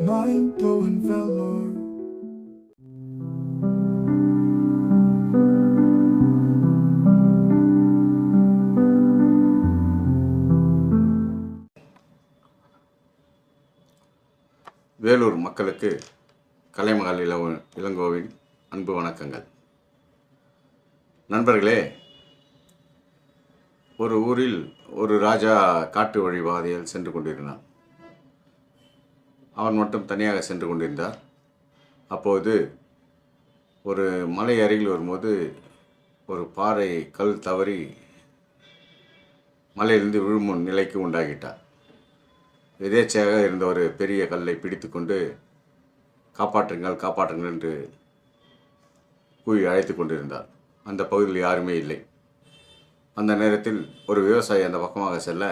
Mind blowing velour. Vellore மக்களுக்கு கலைமகள் இளவ இளங்கோவின் அன்பு வணக்கங்கள் நண்பர்களே ஒரு ஊரில் ஒரு ராஜா காட்டு வழிபாதையில் சென்று கொண்டிருந்தான். அவன் மட்டும் தனியாக சென்று கொண்டிருந்தார். அப்போது ஒரு மலை அருகில் வரும்போது ஒரு பாறை கல் தவறி மலையிலிருந்து விழும் நிலைக்கு உண்டாகிட்டார் எதேச்சையாக இருந்த ஒரு பெரிய கல்லை பிடித்துக்கொண்டு காப்பாற்றுங்கள் காப்பாற்றுங்கள் என்று கூறி அழைத்து கொண்டிருந்தார். அந்த பகுதியில் யாருமே இல்லை. அந்த நேரத்தில் ஒரு விவசாயி அந்த பக்கமாக செல்ல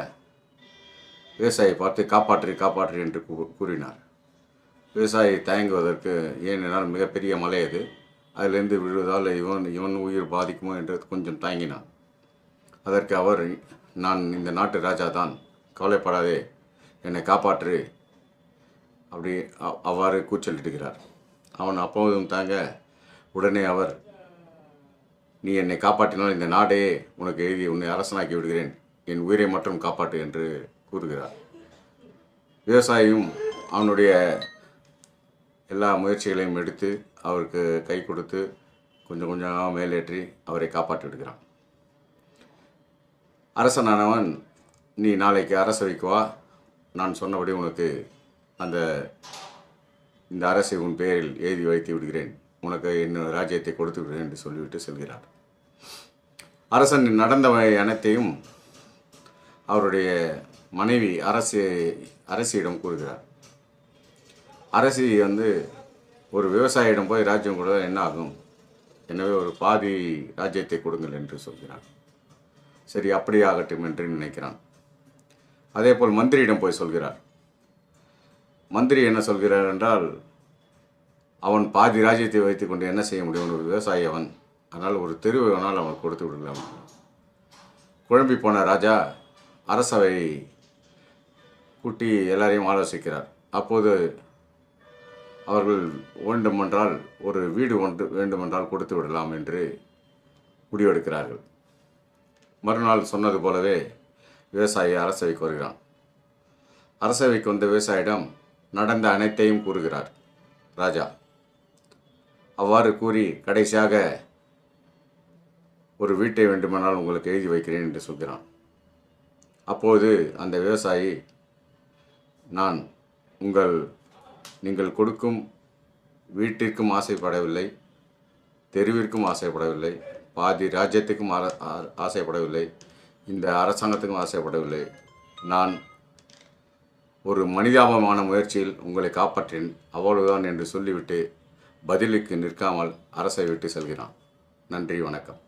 விவசாயி பார்த்து காப்பாற்றி காப்பாற்று என்று கூ- கூறினார். விவசாயி தயங்குவதற்கு ஏனென்றால் மிகப்பெரிய மலை அது. அதிலிருந்து விழுவதால் இவன் இவன் உயிர் பாதிக்குமோ என்று கொஞ்சம் தயங்கினான் அதற்கு அவர் நான் இந்த நாட்டு ராஜா தான். கவலைப்படாதே. என்னை காப்பாற்று அப்படி அவ்வாறு கூச்சலிட்டுகிறார் அவன் அப்போதும் தாங்க உடனே அவர் நீ என்னை காப்பாற்றினால் இந்த நாடே உனக்கு எழுதி உன்னை அரசனாக்கி விடுகிறேன். என் உயிரை மட்டும் காப்பாற்று என்று கூறுகிறார். விவசாயியும் அவனுடைய எல்லா முயற்சிகளையும் எடுத்து அவருக்கு கை கொடுத்து கொஞ்சம் கொஞ்சமாக மேலேற்றி அவரை காப்பாற்றி விடுகிறான். அரசனானவன் நீ நாளைக்கு அரசவைக்கு வா. நான் சொன்னபடி உனக்கு அந்த இந்த அரசை உன் பெயரில் எழுதி வைத்து விடுகிறேன். உனக்கு என் ராஜ்யத்தை கொடுத்து விடுகிறேன் என்று சொல்லிவிட்டு செல்கிறார். அரசன் நடந்தவை அனைத்தையும் அவருடைய மனைவி அரசு அரசியிடம் கூறுகிறார். அரசி வந்து ஒரு விவசாயியிடம் போய் ராஜ்யம் கூட என்ன ஆகும்? எனவே ஒரு பாதி ராஜ்யத்தை கொடுங்கள் என்று சொல்கிறார். சரி அப்படியே ஆகட்டும் என்று நினைக்கிறான். அதே போல் மந்திரியிடம் போய் சொல்கிறார். மந்திரி என்ன சொல்கிறார் என்றால் அவன் பாதி ராஜ்யத்தை வைத்துக்கொண்டு என்ன செய்ய முடியும்? ஒரு விவசாயி அவன். அதனால் ஒரு தெருவை வேணால் அவன் கொடுத்து விடலாம். குழம்பி போன ராஜா அரசவை கூட்டி எல்லாரையும் ஆலோசிக்கிறார். அப்போது அவர்கள் வேண்டுமென்றால் ஒரு வீடு ஒன்று வேண்டுமென்றால் கொடுத்து விடலாம் என்று முடிவெடுக்கிறார்கள். மறுநாள் சொன்னது போலவே விவசாயி அரசவைக்கு வருகிறான். அரசவைக்கு வந்த விவசாயிடம் நடந்த அனைத்தையும் கூறுகிறார் ராஜா. அவ்வாறு கூறி கடைசியாக ஒரு வீட்டை வேண்டுமானால் உங்களுக்கு எழுதி வைக்கிறேன் என்று சொல்கிறான். அப்போது அந்த விவசாயி நான் உங்கள் நீங்கள் கொடுக்கும் வீட்டிற்கும் ஆசைப்படவில்லை தெருவிற்கும் ஆசைப்படவில்லை பாதி ராஜ்யத்துக்கும் ஆ- ஆசைப்படவில்லை இந்த அரசாங்கத்துக்கும் ஆசைப்படவில்லை. நான் ஒரு மனிதாபமான முயற்சியில் உங்களை காப்பாற்றேன் அவ்வளவுதான் என்று சொல்லிவிட்டு பதிலுக்கு நிற்காமல் அரசை விட்டு செல்கிறான். நன்றி வணக்கம்.